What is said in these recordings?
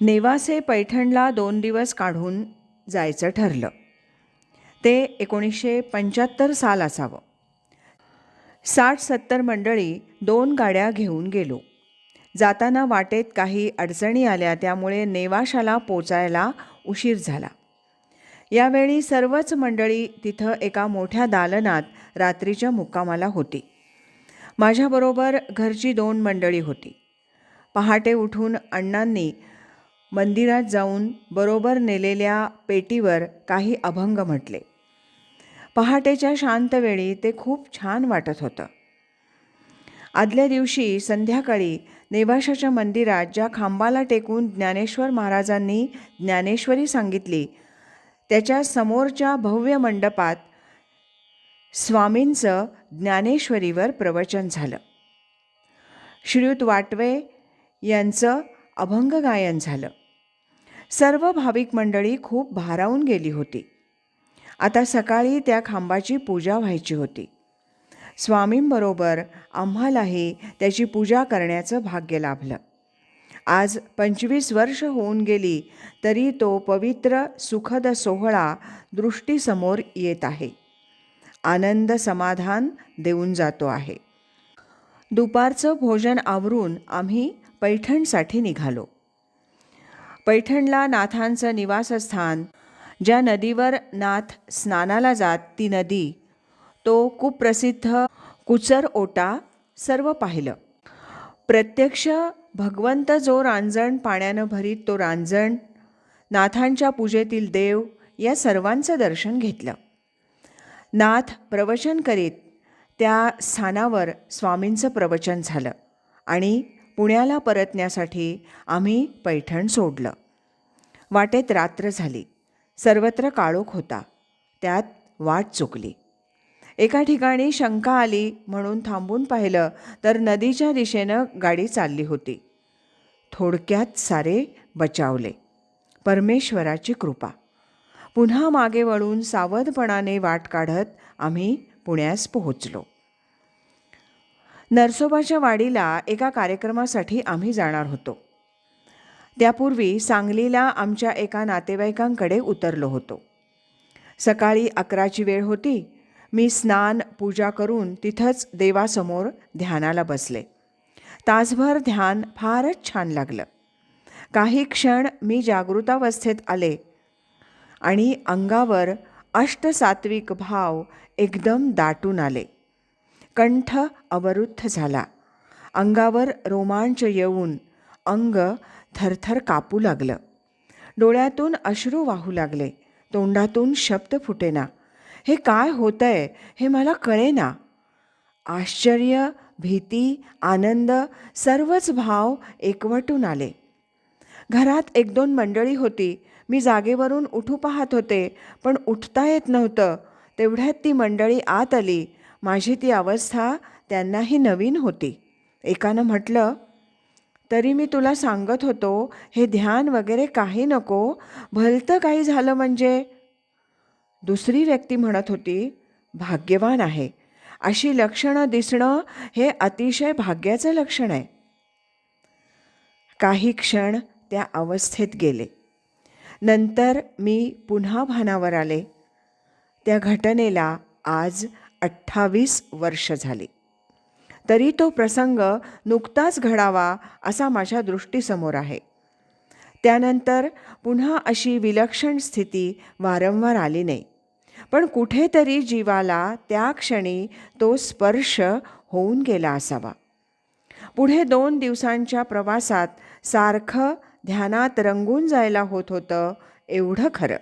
नेवासे पैठणला दोन दिवस काढून जायचं ठरलं. ते एकोणीसशे पंच्याहत्तर साल असावं. साठ सत्तर मंडळी दोन गाड्या घेऊन गेलो. जाताना वाटेत काही अडचणी आल्या त्यामुळे नेवाशाला पोचायला उशीर झाला. यावेळी सर्वच मंडळी तिथं एका मोठ्या दालनात रात्रीच्या मुक्कामाला होती. माझ्याबरोबर घरची दोन मंडळी होती. पहाटे उठून अण्णांनी मंदिरात जाऊन बरोबर नेलेल्या पेटीवर काही अभंग म्हटले. पहाटेच्या शांत वेळी ते खूप छान वाटत होतं. आदल्या दिवशी संध्याकाळी नेवाशाच्या मंदिरात ज्या खांबाला टेकून ज्ञानेश्वर महाराजांनी ज्ञानेश्वरी सांगितली त्याच्या समोरच्या भव्य मंडपात स्वामींचं ज्ञानेश्वरीवर प्रवचन झालं. श्रीयुत वाटवे यांचं अभंग गायन झालं. सर्व भाविक मंडळी खूप भारावून गेली होती. आता सकाळी त्या खांबाची पूजा व्हायची होती. स्वामींबरोबर आम्हालाही त्याची पूजा करण्याचं भाग्य लाभलं. आज पंचवीस वर्ष होऊन गेली तरी तो पवित्र सुखद सोहळा दृष्टीसमोर येत आहे. आनंद समाधान देऊन जातो आहे. दुपारचं भोजन आवरून आम्ही पैठणसाठी निघालो. पैठणला नाथांचं निवासस्थान ज्या नदीवर नाथ स्नानाला जात ती नदी तो कुप्रसिद्ध कुचर ओटा सर्व पाहिलं. प्रत्यक्ष भगवंत जो रांजण पाण्यानं भरीत तो रांजण नाथांच्या पूजेतील देव या सर्वांचं दर्शन घेतलं. नाथ प्रवचन करीत त्या स्थानावर स्वामींचं प्रवचन झालं आणि पुण्याला परतण्यासाठी आम्ही पैठण सोडलं. वाटेत रात्र झाली. सर्वत्र काळोख होता. त्यात वाट चुकली. एका ठिकाणी शंका आली म्हणून थांबून पाहिलं तर नदीच्या दिशेनं गाडी चालली होती. थोडक्यात सारे बचावले. परमेश्वराची कृपा. पुन्हा मागे वळून सावधपणाने वाट काढत आम्ही पुण्यास पोहोचलो. नरसोबाच्या वाडीला एका कार्यक्रमासाठी आम्ही जाणार होतो. त्यापूर्वी सांगलीला आमच्या एका नातेवाईकांकडे उतरलो होतो. सकाळी अकराची वेळ होती. मी स्नान पूजा करून तिथंच देवासमोर ध्यानाला बसले. तासभर ध्यान फारच छान लागलं. काही क्षण मी जागृतावस्थेत आले आणि अंगावर अष्टसात्विक भाव एकदम दाटून आले. कंठ अवरुद्ध झाला. अंगावर रोमांच येऊन अंग थरथर कापू लागलं. डोळ्यातून अश्रू वाहू लागले. तोंडातून शब्द फुटेना. हे काय होतंय? हे मला कळेना. आश्चर्य भीती आनंद सर्वच भाव एकवटून आले. घरात एक दोन मंडळी होती. मी जागेवरून उठू पाहत होते पण उठता येत नव्हतं. तेवढ्यात ती मंडळी आत आली. माझी ती अवस्था त्यांनाही नवीन होती. एकानं म्हटलं तरी मी तुला सांगत होतो हे ध्यान वगैरे काही नको भलतं काही झालं म्हणजे? दुसरी व्यक्ती म्हणत होती भाग्यवान आहे. अशी लक्षणं दिसणं हे अतिशय भाग्याचं लक्षण आहे. काही क्षण त्या अवस्थेत गेले. नंतर मी पुन्हा भानावर आले. त्या घटनेला आज अठ्ठावीस वर्ष झाली. तरी तो प्रसंग नुकताच घडावा असा माझ्या दृष्टीसमोर आहे. त्यानंतर पुन्हा अशी विलक्षण स्थिती वारंवार आली नाही. पण कुठेतरी जीवाला त्या क्षणी तो स्पर्श होऊन गेला असावा. पुढे दोन दिवसांच्या प्रवासात सारखं ध्यानात रंगून जायला होत होतं एवढं खरं.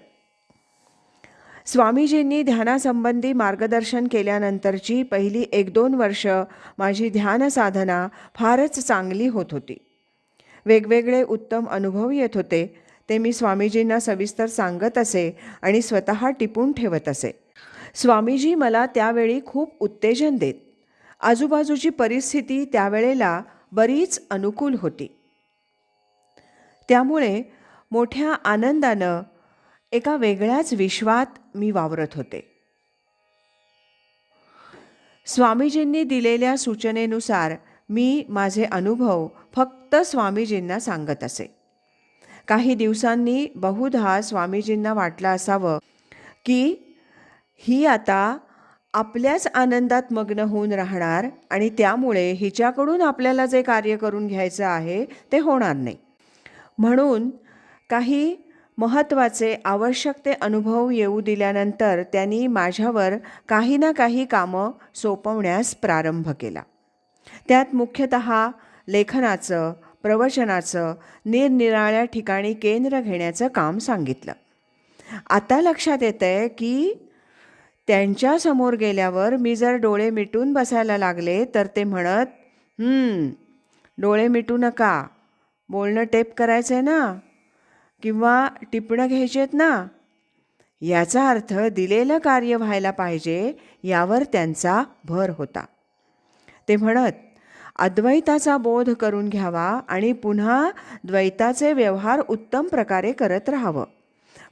स्वामीजींनी ध्यानासंबंधी मार्गदर्शन केल्यानंतरची पहिली एक दोन वर्ष माझी ध्यान साधना फारच चांगली होत होती. वेगवेगळे उत्तम अनुभव येत होते ते मी स्वामीजींना सविस्तर सांगत असे आणि स्वतः टिपून ठेवत असे. स्वामीजी मला त्यावेळी खूप उत्तेजन देत. आजूबाजूची परिस्थिती त्यावेळेला बरीच अनुकूल होती. त्यामुळे मोठ्या आनंदानं एका वेगळ्याच विश्वात मी वावरत होते. स्वामीजींनी दिलेल्या सूचनेनुसार मी माझे अनुभव फक्त स्वामीजींना सांगत असे. काही दिवसांनी बहुधा स्वामीजींना वाटलं असावं की ही आता आपल्याच आनंदात मग्न होऊन राहणार आणि त्यामुळे हिच्याकडून आपल्याला जे कार्य करून घ्यायचं आहे ते होणार नाही. म्हणून काही महत्त्वाचे आवश्यक ते अनुभव येऊ दिल्यानंतर त्यांनी माझ्यावर काही ना काही कामं सोपवण्यास प्रारंभ केला. त्यात मुख्यतः लेखनाचं प्रवचनाचं निरनिराळ्या ठिकाणी केंद्र घेण्याचं काम सांगितलं. आता लक्षात येतं आहे की त्यांच्यासमोर गेल्यावर मी जर डोळे मिटून बसायला लागले तर ते म्हणत डोळे मिटू नका. बोलणं टेप करायचं आहे ना. किंवा टिपणं घ्यायची आहेत ना? याचा अर्थ दिलेलं कार्य व्हायला पाहिजे यावर त्यांचा भर होता. ते म्हणत अद्वैताचा बोध करून घ्यावा आणि पुन्हा द्वैताचे व्यवहार उत्तम प्रकारे करत राहावं.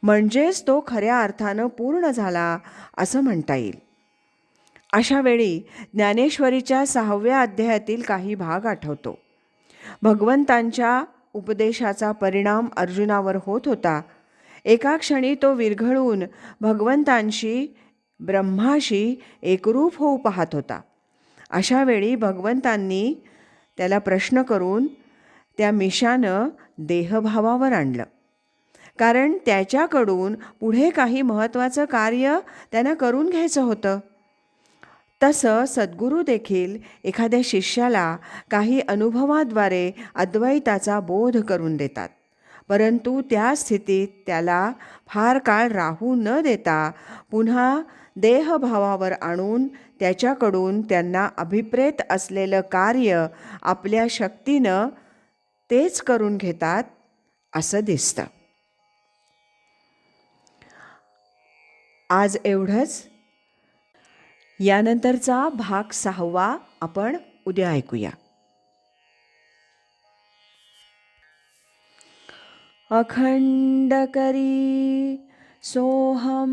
म्हणजेच तो खऱ्या अर्थानं पूर्ण झाला असं म्हणता येईल. अशा वेळी ज्ञानेश्वरीच्या सहाव्या अध्यायातील काही भाग आठवतो. भगवंतांच्या उपदेशाचा परिणाम अर्जुनावर होत होता. एका क्षणी तो विरघळून भगवंतांशी ब्रह्माशी एकरूप होऊ पाहत होता. अशा वेळी भगवंतांनी त्याला प्रश्न करून त्या मिशानं देहभावावर आणलं. कारण त्याच्याकडून पुढे काही महत्त्वाचं कार्य त्यानं करून घ्यायचं होतं. तसं सद्गुरू देखील एखाद्या शिष्याला काही अनुभवाद्वारे अद्वैताचा बोध करून देतात. परंतु त्या स्थितीत त्याला फार काळ राहू न देता पुन्हा देहभावावर आणून त्याच्याकडून त्यांना अभिप्रेत असलेलं कार्य आपल्या शक्तीनं तेच करून घेतात असं दिसतं. आज एवढंच. यानंतरचा भाग सहावा आपण उद्या ऐकूया. अखंडकरी सोहम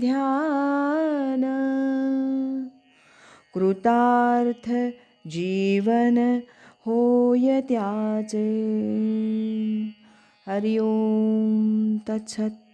ध्यान कृतार्थ जीवन होय त्याचे. हरिओम तत्सत